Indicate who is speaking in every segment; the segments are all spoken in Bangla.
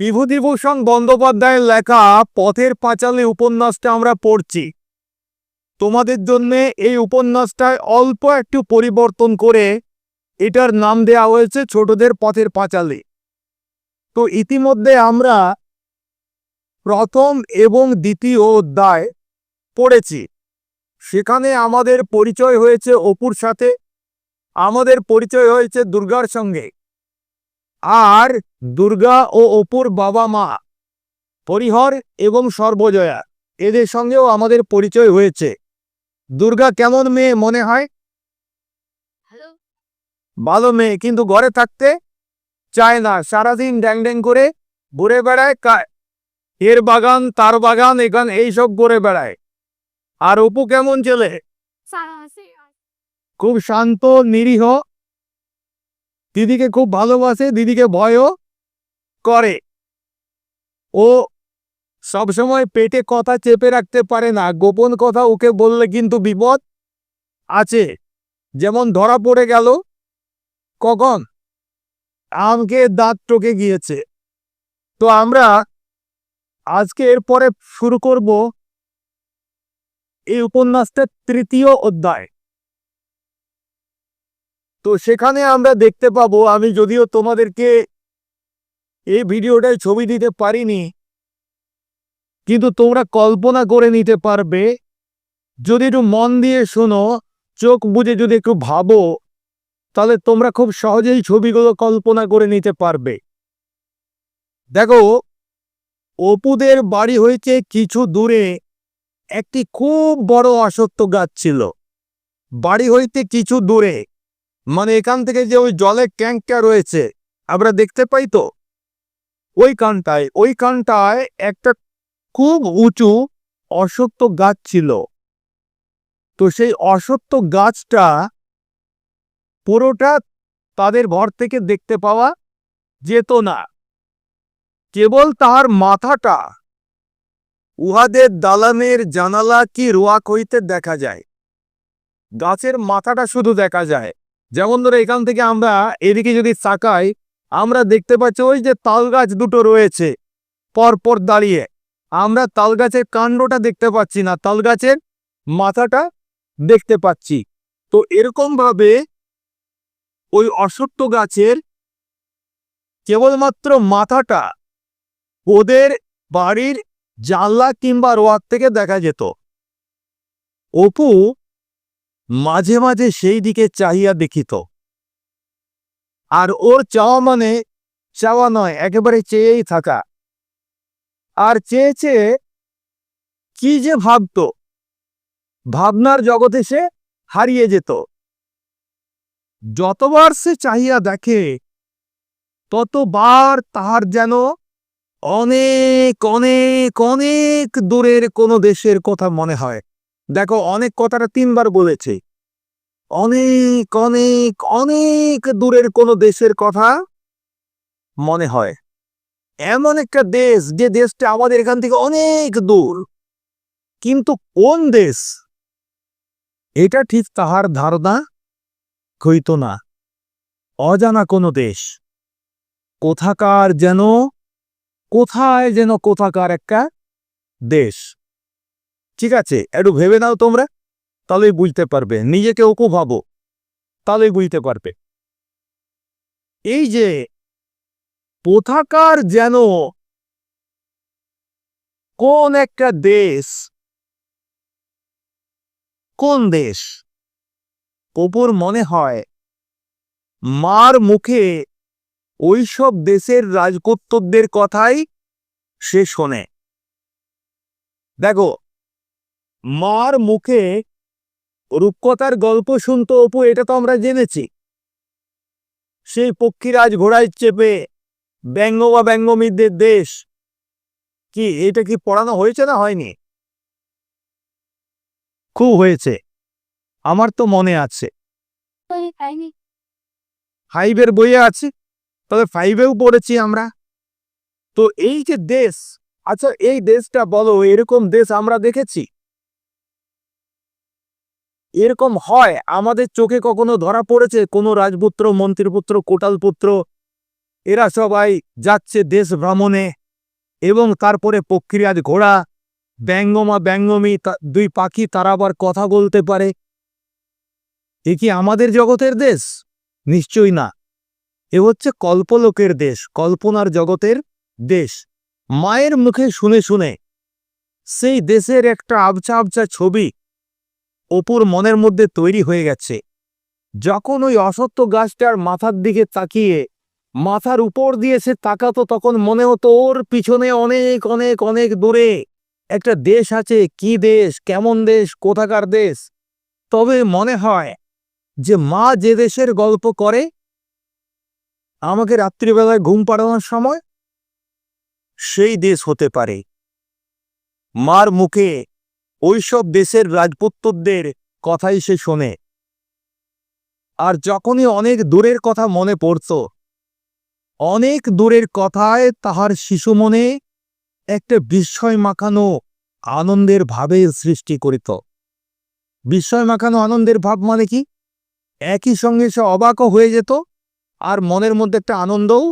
Speaker 1: বিভূতিভূষণ বন্দ্যোপাধ্যায়ের লেখা পথের পাঁচালী উপন্যাসটা আমরা পড়ছি। তোমাদের জন্য এই উপন্যাসটায় অল্প একটু পরিবর্তন করে এটার নাম দেয়া হয়েছে ছোটদের পথের পাঁচালী। তো ইতিমধ্যে আমরা প্রথম এবং দ্বিতীয় অধ্যায় পড়েছি। সেখানে আমাদের পরিচয় হয়েছে অপুর সাথে। আমাদের পরিচয় হয়েছে দুর্গার সঙ্গে। আর দুর্গা ও অপুর বাবা মা পরিহর এবং সর্বজয়া এদের সঙ্গেও আমাদের পরিচয় হয়েছে। দুর্গা কেমন মেয়ে মনে হয়? ভালো। মেয়ে কিন্তু ঘরে থাকতে চায় না। সারাদিন ড্যাং ড্যাং করে ঘুরে বেড়ায় এর বাগান তার বাগান এখান এইসব ঘুরে বেড়ায়। আর অপু কেমন ছেলে? খুব শান্ত নিরীহ দিদিকে খুব ভালোবাসে, দিদিকে ভয়ও করে। ও সবসময় পেটে কথা চেপে রাখতে পারে না। গোপন কথা ওকে বললে কিন্তু বিপদ আছে। যেমন ধরা পড়ে গেল কখন? আমকে দাঁত টকে গিয়েছে। তো আমরা আজকে এরপরে শুরু করব এই উপন্যাসটা তৃতীয় অধ্যায়। তো সেখানে আমরা দেখতে পাবো, আমি যদিও তোমাদেরকে এই ভিডিওটায় ছবি দিতে পারিনি, কিন্তু তোমরা কল্পনা করে নিতে পারবে। যদি একটু মন দিয়ে শোনো, চোখ বুজে যদি একটু ভাবো, তাহলে তোমরা খুব সহজেই ছবিগুলো কল্পনা করে নিতে পারবে। দেখো, অপুদের বাড়ি হয়েছে কিছু দূরে একটি খুব বড় অসত্য গাছ ছিল। বাড়ি হইতে কিছু দূরে মানে এখান থেকে যে ওই জলের ট্যাঙ্কটা রয়েছে, আমরা দেখতে পাই তো? ওই কানটায় ওই কানটায় একটা খুব উঁচু অসত্য গাছ ছিল। তো সেই অসত্য গাছটা পুরোটা তাদের ঘর থেকে দেখতে পাওয়া যেত না। কেবল তার মাথাটা। উহাদের দালানের জানালা কি রোয়াক হইতে দেখা যায়? গাছের মাথাটা শুধু দেখা যায়। যেমন ধরো এখান থেকে আমরা এদিকে যদি তাকাই, আমরা দেখতে পাচ্ছি ওই যে তাল গাছ দুটো রয়েছে পরপর দাঁড়িয়ে। আমরা তাল গাছের কাণ্ডটা দেখতে পাচ্ছি না, তাল গাছের মাথাটা দেখতে পাচ্ছি। তো এরকম ভাবে ওই অসত্য গাছের কেবলমাত্র মাথাটা ওদের বাড়ির জানলা কিংবা রোয়ার থেকে দেখা যেত। অপু মাঝে মাঝে সেই দিকে চাহিয়া দেখিত। আর ওর চাওয়া মানে চাওয়া নয়, একেবারে চেয়েই থাকা। আর চেয়ে চেয়ে কি যে ভাবত? ভাবনার জগতে সে হারিয়ে যেত। যতবার সে চাহিয়া দেখে, ততবার তাহার যেন অনেক অনেক অনেক দূরের কোনো দেশের কথা মনে হয়। দেখো অনেক কথাটা তিনবার বলেছে। অনেক অনেক অনেক দূরের কোনো দেশের কথা মনে হয়। এমন একটা দেশ যে দেশটা আমাদের এখান থেকে অনেক দূর। কিন্তু কোন দেশ? এটা ঠিক তাহার ধারণা হইত না। অজানা কোনো দেশ। কোথাকার যেন, কোথায় যেন কোথাকার একটা দেশ। ঠিক আছে, একটু ভেবে নাও তোমরা। তাহলেই বুঝতে পারবে, নিজেকে ওকু ভাবো, তাহলেই বুঝতে পারবে। এই যে, কোথাকার যেন কোন একটা দেশ, কোন দেশ? অপুর মনে হয়, মার মুখে ওইসব দেশের রাজকোত্তরদের কথাই সে শোনে। দেখো মার মুখে রূপকথার গল্প শুনতো অপু এটা তো আমরা জেনেছি। সেই পক্ষীরাজ ঘোড়ায় চেপে ব্যঙ্গ বা ব্যঙ্গমিদদের দেশ। কি এটা কি পড়ানো হয়েছে না হয়নি? খুব হয়েছে। আমার তো মনে আছে। ফাইভের বইয়ে আছে তবে ফাইভেও পড়েছি আমরা। তো এই যে দেশ আচ্ছা এই দেশটা বলো এরকম দেশ আমরা দেখেছি? এরকম হয়। আমাদের চোখে কখনো ধরা পড়েছে কোনো রাজপুত্র, মন্ত্রীপুত্র, কোটালপুত্র। এরা সবাই যাচ্ছে দেশ ভ্রমণে এবং তারপরে প্রক্রিয়ার ঘোড়া, ব্যঙ্গমা ব্যঙ্গমী দুই পাখি তারা আবার কথা বলতে পারে। এ কি আমাদের জগতের দেশ? নিশ্চয়ই না। এ হচ্ছে কল্পলোকের দেশ, কল্পনার জগতের দেশ। মায়ের মুখে শুনে শুনে। সেই দেশের একটা আবছা আবছা ছবি অপুর মনের মধ্যে তৈরি হয়ে গেছে। যখন ওই অসত্য গাছটার মাথার দিকে তাকিয়ে মাথার উপর দিয়ে সে তাকাতো, তখন মনে হতো, ওর পিছনে অনেক অনেক অনেক দূরে একটা দেশ আছে। কি দেশ? কেমন দেশ? কোথাকার দেশ? তবে মনে হয় যে মা যে দেশের গল্প করে, আমাকে রাত্রিবেলায় ঘুম পাড়ানোর সময় সেই দেশ হতে পারে। মার মুখে ওইসব দেশের রাজপুত্রদের কথাই সে শোনে। আর যখনই অনেক দূরের কথা মনে পড়ত, অনেক দূরের কথায় তাহার শিশু মনে একটা বিস্ময় মাখানো আনন্দের ভাবের সৃষ্টি করিত। বিস্ময় মাখানো আনন্দের ভাব মানে কি? একই সঙ্গে সে অবাকও হয়ে যেত আর মনের মধ্যে একটা আনন্দও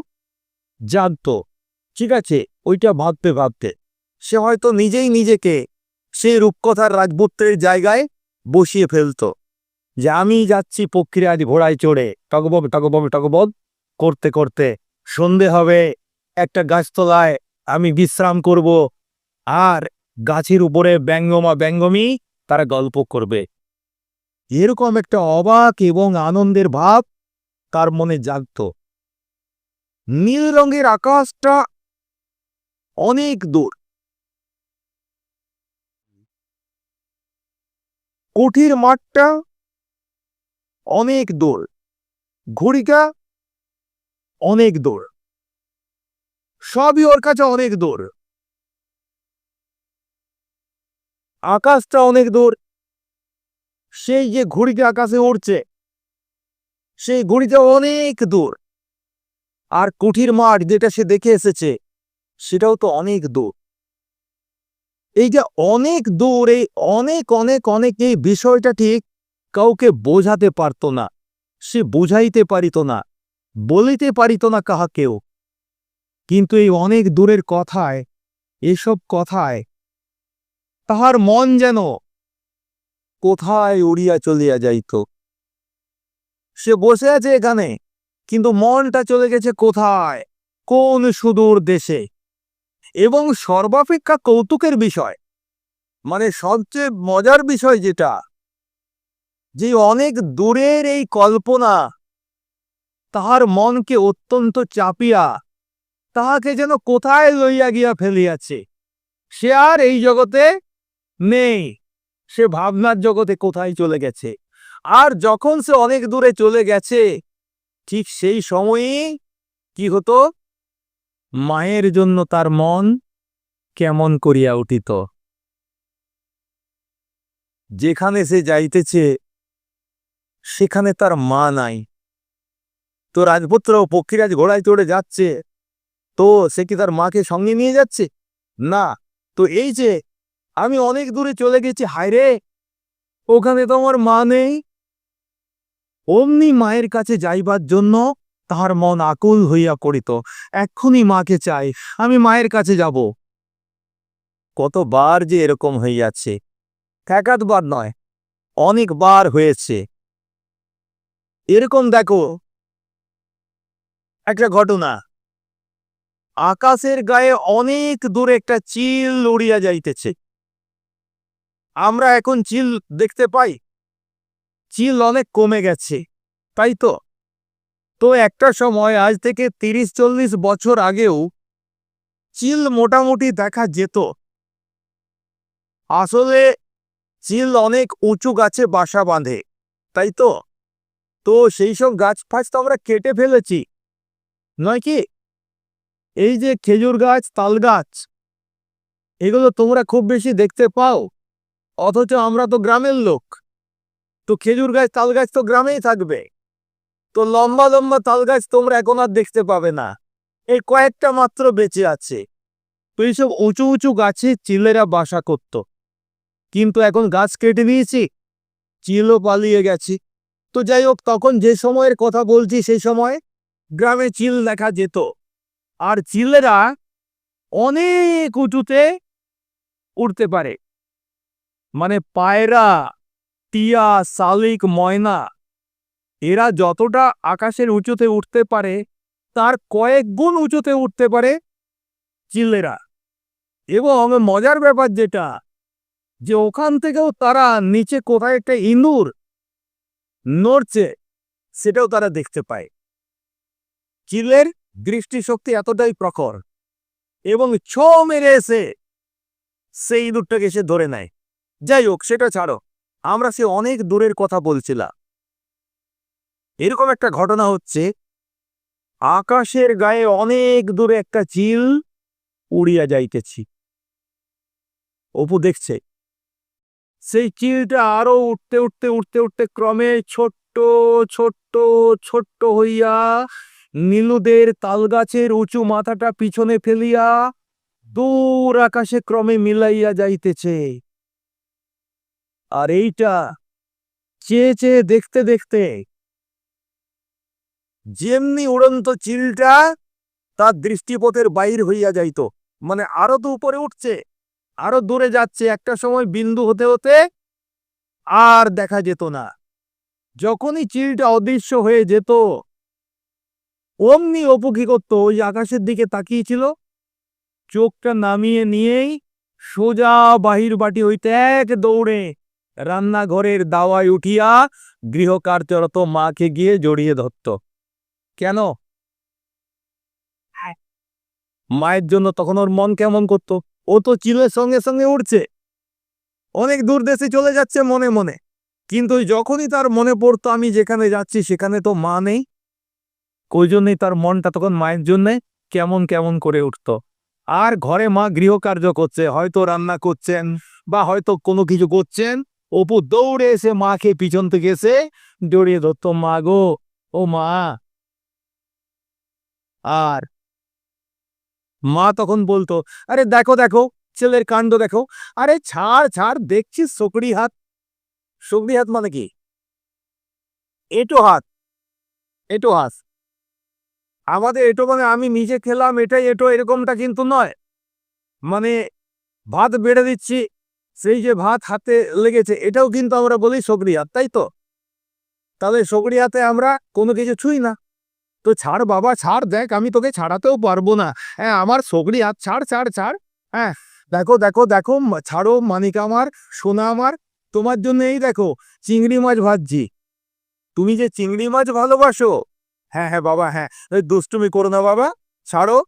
Speaker 1: জাগত। ঠিক আছে, ওইটা ভাবতে ভাবতে। সে হয়তো নিজেই নিজেকে সেই রূপকথার রাজপুত্রের জায়গায় বসিয়ে ফেলত যে আমি যাচ্ছি প্রক্রিয়ার ঘোড়ায় চড়ে টকবব টকবব টকবব করতে করতে। সন্ধে হবে, একটা গাছতলায় আমি বিশ্রাম করব আর গাছের উপরে ব্যঙ্গমা ব্যঙ্গমী তারা গল্প করবে। এরকম একটা অবাক এবং আনন্দের ভাব তার মনে জাগত। নীল রঙের আকাশটা অনেক দূর। কুঠির মাঠটা অনেক দূর। ঘুড়িকা অনেক দূর। সবই ওর কাছে অনেক দূর। আকাশটা অনেক দূর। সেই যে ঘুড়িটা আকাশে উড়ছে, সেই ঘুড়িটা অনেক দূর। আর কুঠির মাঠ যেটা সে দেখে এসেছে, সেটাও তো অনেক দূর। এই যে অনেক দূর, এই অনেক অনেক অনেক এই বিষয়টা ঠিক কাউকে বোঝাতে পারত না। সে বুঝাইতে পারিত না, বলিতে পারিত না কাহাকেও। কিন্তু এই অনেক দূরের কথায়, এসব কথায় তাহার মন যেন কোথায় উড়িয়া চলিয়া যাইত। সে বসে আছে এখানে, কিন্তু মনটা চলে গেছে কোথায়? কোন সুদূর দেশে? এবং সর্বাপেক্ষা কৌতুকের বিষয়। মানে সবচেয়ে মজার বিষয় যেটা, যে অনেক দূরের এই কল্পনা, তাহার মনকে অত্যন্ত চাপিয়া, তাহাকে যেন কোথায় লইয়া গিয়া ফেলিয়াছে, সে আর এই জগতে নেই, সে ভাবনার জগতে কোথায় চলে গেছে। আর যখন সে অনেক দূরে চলে গেছে, ঠিক সেই সময়ই কি হতো? মায়ের জন্য তার মন কেমন করিয়া উঠিত? যেখানে সে যাইতেছে, সেখানে তার মা নাই। তো রাজপুত্র পক্ষীরাজ ঘোড়ায় চড়ে যাচ্ছে। তো সে কি তার মাকে সঙ্গে নিয়ে যাচ্ছে? না। তো এই যে, আমি অনেক দূরে চলে গেছি হায়রে ওখানে তো আমার মা নেই? অমনি মায়ের কাছে যাইবার জন্য তাহার মন আকুল হইয়া করিত এক্ষুনি মাকে চাই, আমি মায়ের কাছে যাব। কতবার যে এরকম হইয়াছে, একাধবার নয়, অনেকবার হয়েছে। এরকম দেখো, একটা ঘটনা। আকাশের গায়ে অনেক দূরে একটা চিল উড়িয়া যাইতেছে। আমরা এখন চিল দেখতে পাই, চিল অনেক কমে গেছে, তাই তো? তো একটা সময় আজ থেকে তিরিশ চল্লিশ বছর আগেও চিল মোটামুটি দেখা যেত। আসলে চিল অনেক উঁচু গাছে বাসা বাঁধে, তাই তো? তো সেই সব গাছ ফাছ তো আমরা কেটে ফেলেছি, নয় কি? এই যে খেজুর গাছ, তাল গাছ, এগুলো তোমরা খুব বেশি দেখতে পাও, অথচ আমরা তো গ্রামের লোক। তো খেজুর গাছ, তাল গাছ তো গ্রামেই থাকবে। তো লম্বা লম্বা তাল গাছ তোমরা এখন আর দেখতে পাবে না। এই কয়েকটা মাত্র বেঁচে আছে। তো এইসব উঁচু উঁচু গাছে চিলেরা বাসা করত। কিন্তু এখন গাছ কেটে দিয়েছি চিলও পালিয়ে গেছি। তো যাই হোক, তখন যে সময়ের কথা বলছি, সেই সময় গ্রামে চিল দেখা যেত। আর চিলেরা অনেক উঁচুতে উঠতে পারে। মানে পায়রা, টিয়া, শালিক, ময়না এরা যতটা আকাশের উঁচুতে উঠতে পারে, তার কয়েক গুণ উঁচুতে উঠতে পারে চিলেরা এবং মজার ব্যাপার যেটা, যে ওখান থেকেও তারা নিচে কোথায় একটা ইঁদুর নড়ছে, সেটাও তারা দেখতে পায়। চিলের দৃষ্টিশক্তি এতটাই প্রখর এবং ছ মেরে এসে সেই ইঁদুরটাকে সে ধরে নেয়। যাই হোক, সেটা ছাড়ো। আমরা সে অনেক দূরের কথা বলছিলাম। এরকম একটা ঘটনা হচ্ছে, আকাশের গায়ে অনেক দূরে একটা চিল উড়িয়া যাইতেছি। অপু দেখছে, সেই চিলটা আরও উঠতে উঠতে উঠতে উঠতে ক্রমে ছোট্ট ছোট্ট ছোট্ট হইয়া নীলুদের তালগাছের উঁচু মাথাটা পিছনে ফেলিয়া দূর আকাশে ক্রমে মিলাইয়া যাইতেছে। আর এইটা চেয়ে চেয়ে দেখতে দেখতে যেমনি উড়ন্ত চিলটা, তার দৃষ্টিপথের বাইর হইয়া যাইত। মানে আরও তো উপরে উঠছে, আরও দূরে যাচ্ছে। একটা সময় বিন্দু হতে হতে আর দেখা যেত না। যখনই চিলটা অদৃশ্য হয়ে যেত, অমনি অপু কি করতো ওই আকাশের দিকে তাকিয়েছিল। চোখটা নামিয়ে নিয়েই সোজা বাহির বাটি হইতে এক দৌড়ে রান্নাঘরের দাওয়ায় উঠিয়া গৃহকার্যরত মাকে গিয়ে জড়িয়ে ধরত। কেন? মায়ের জন্য তখন ওর মন কেমন করতো? ও তো চিলের সঙ্গে সঙ্গে উঠছে। অনেক দূর দেশে চলে যাচ্ছে মনে মনে। কিন্তু যখনই তার মনে পড়তো আমি যেখানে যাচ্ছি সেখানে তো মা নেই। ওই জন্যই তার মনটা তখন মায়ের জন্যে কেমন কেমন করে উঠত। আর ঘরে মা গৃহকার্য করছে হয়তো রান্না করছেন বা হয়তো কোনো কিছু করছেন অপু দৌড়ে এসে মাকে পিছন থেকে এসে জড়িয়ে ধরতো মা গো ও মা আর মা তখন বলতো, আরে দেখো দেখো, ছেলের কাণ্ড দেখো। আরে ছাড় ছাড় দেখছিস সকড়ি হাত। সকড়ি হাত মানে কি? এটো হাত। এটো হাত। আমাদের এটো মানে আমি নিজে খেলাম, এটাই এটো, এরকমটা কিন্তু নয়। মানে ভাত বেড়ে দিচ্ছি, সেই যে ভাত হাতে লেগেছে, এটাও কিন্তু আমরা বলি সকড়ি হাত, তাই তো? তাহলে সকড়ি হাতে আমরা কোনো কিছু ছুঁই না। তো ছাড় বাবা, ছাড়, দেখ আমি তোকে ছাড়াতেও পারব না। হ্যাঁ আমার সকড়ি হাত ছাড় ছাড় ছাড়। হ্যাঁ দেখো দেখো দেখো ছাড়ো, মানিক আমার সোনা আমার তোমার জন্য এই দেখো, চিংড়ি মাছ ভাজছি। তুমি যে চিংড়ি মাছ ভালোবাসো? হ্যাঁ হ্যাঁ বাবা হ্যাঁ। ওই দুষ্টুমি করো না বাবা, ছাড়ো।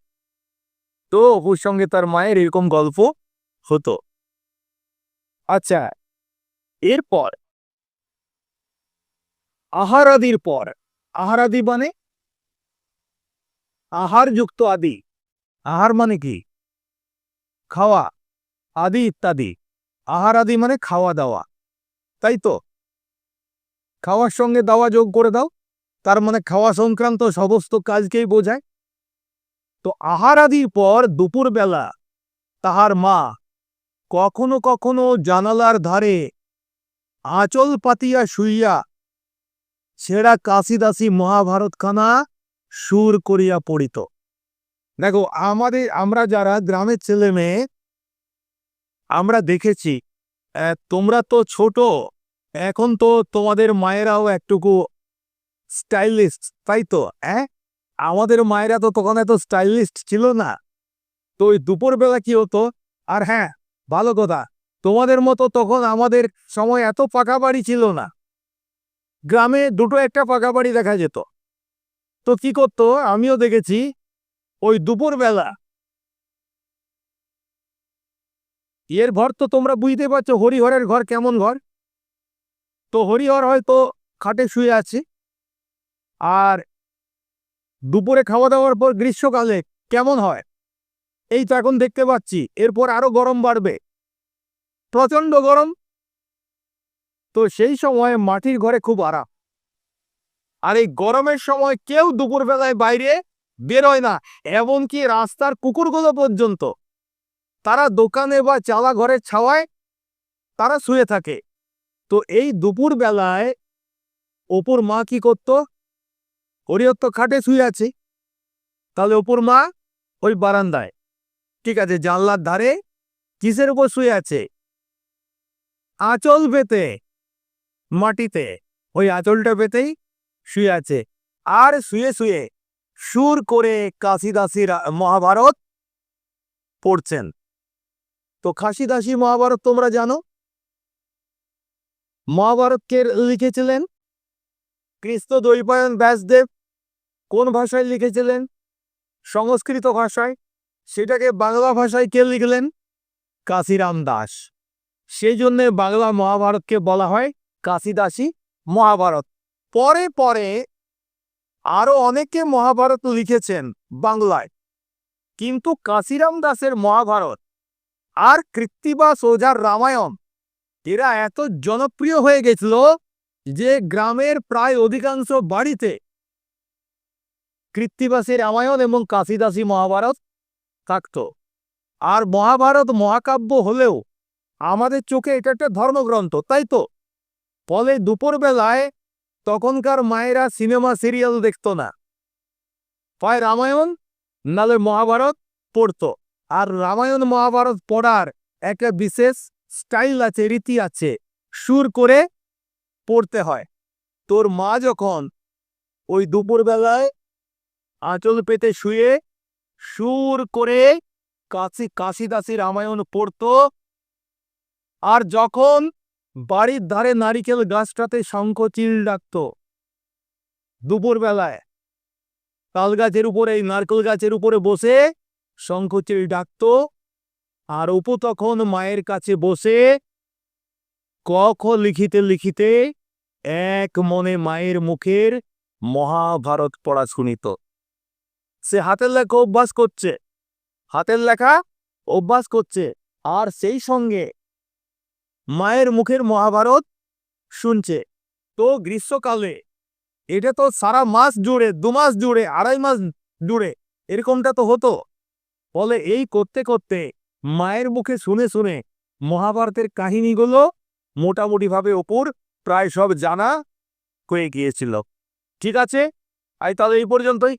Speaker 1: তো অপুর সঙ্গে তার মায়ের এরকম গল্প হতো। আচ্ছা এরপর। আহারাদির পর। আহারাদি মানে? আহারযুক্ত আদি। আহার মানে কি? খাওয়া, আদি ইত্যাদি। আহার আদি মানে খাওয়া দাওয়া। তাই তো? খাওয়ার সঙ্গে দাওয়া যোগ করে দাও। তার মানে খাওয়া সংক্রান্ত সমস্ত কাজকেই বোঝায়। তো আহার আদির পর দুপুরবেলা তাহার মা কখনো কখনো জানালার ধারে আঁচল পাতিয়া শুইয়া ছেঁড়া কাশিদাসী মহাভারতখানা সুর করিয়া পড়িত। দেখো, আমাদের, আমরা যারা গ্রামের ছেলে মেয়ে, আমরা দেখেছি তোমরা তো ছোট, এখন তো তোমাদের মায়েরাও একটুকু স্টাইলিস্ট তাই তো হ্যাঁ আমাদের মায়েরা তো তখন এত স্টাইলিস্ট ছিল না। তো ওই দুপুরবেলা কি হতো? আর হ্যাঁ ভালো কথা, তোমাদের মতো তখন আমাদের সময় এত পাকা বাড়ি ছিল না। গ্রামে দুটো একটা পাকা বাড়ি দেখা যেত। তো কি করতো? আমিও দেখেছি ওই দুপুরবেলা। এর ঘর তো তোমরা বুঝতে পারছ, হরিহরের ঘর কেমন ঘর? তো হরিহর হয়তো খাটে শুয়ে আছে। আর দুপুরে খাওয়া দাওয়ার পর গ্রীষ্মকালে কেমন হয়? এই তো এখন দেখতে পাচ্ছি, এরপর আরও গরম বাড়বে। প্রচণ্ড গরম। তো সেই সময় মাটির ঘরে খুব আরাম। আর এই গরমের সময় কেউ দুপুরবেলায় বাইরে বেরোয় না, এমনকি রাস্তার কুকুরগুলো পর্যন্ত। তারা দোকানে বা চালা ঘরের ছাওয়ায় তারা শুয়ে থাকে। তো এই দুপুর বেলায় অপুর মা কি করত? ওরিও তো খাটে শুয়ে আছে। তাহলে অপুর মা ওই বারান্দায়। ঠিক আছে, জানলার ধারে কিসের উপর শুয়ে আছে? আঁচল পেতে মাটিতে। ওই আঁচলটা পেতেই শুয়ে আছে। আর শুয়ে শুয়ে সুর করে কাশিদাসির মহাভারত পড়ছেন। তো কাশিদাসী মহাভারত তোমরা জানো? মহাভারত কে লিখেছিলেন কৃষ্ণ দৈপায়ন ব্যাসদেব। কোন ভাষায় লিখেছিলেন? সংস্কৃত ভাষায়। সেটাকে বাংলা ভাষায় কে লিখলেন? কাশিরাম দাস। সেই জন্যে বাংলা মহাভারতকে বলা হয় কাশিদাসী মহাভারত। পরে পরে আরও অনেকে মহাভারত লিখেছেন বাংলায়। কিন্তু কাশিরাম দাসের মহাভারত আর কৃত্তিবাস ওঝার রামায়ণ এরা এত জনপ্রিয় হয়ে গেছিল যে গ্রামের প্রায় অধিকাংশ বাড়িতে কৃত্তিবাসী রামায়ণ এবং কাশিদাসী মহাভারত থাকত। আর মহাভারত মহাকাব্য হলেও আমাদের চোখে এটা একটা ধর্মগ্রন্থ, তাই তো? ফলে দুপুরবেলায় তখনকার মায়েরা সিনেমা, সিরিয়াল দেখত না। হয় রামায়ণ, নালে মহাভারত পড়ত। আর রামায়ণ, মহাভারত পড়ার একটা বিশেষ স্টাইল আছে, রীতি আছে, সুর করে পড়তে হয়। তোর মা যখন ওই দুপুরবেলায় আঁচল পেতে শুয়ে সুর করে কাশি কাশিদাসী রামায়ণ পড়তো, আর যখন বাড়ির ধারে নারিকেল গাছটাতে শঙ্খ শঙ্খচিল ডাকত। দুপুরবেলায় তাল গাছের উপরে, এই নারকেল গাছের উপরে বসে শঙ্খচিল ডাকত আর অপু তখন মায়ের কাছে বসে ক খ লিখিতে লিখিতে এক মনে মায়ের মুখের মহাভারত পড়া শুনিত। সে হাতের লেখা অভ্যাস করছে, হাতের লেখা অভ্যাস করছে আর সেই সঙ্গে মায়ের মুখের মহাভারত শুনছে। তো গ্রীষ্মকালে, এটা তো সারা মাস জুড়ে, দু মাস জুড়ে, আড়াই মাস জুড়ে, এরকমটা তো হতো। ফলে এই করতে করতে মায়ের মুখে শুনে শুনে মহাভারতের কাহিনীগুলো মোটামুটিভাবে ওপর প্রায় সব জানা হয়ে গিয়েছিল। ঠিক আছে? আই তাহলে এই পর্যন্তই।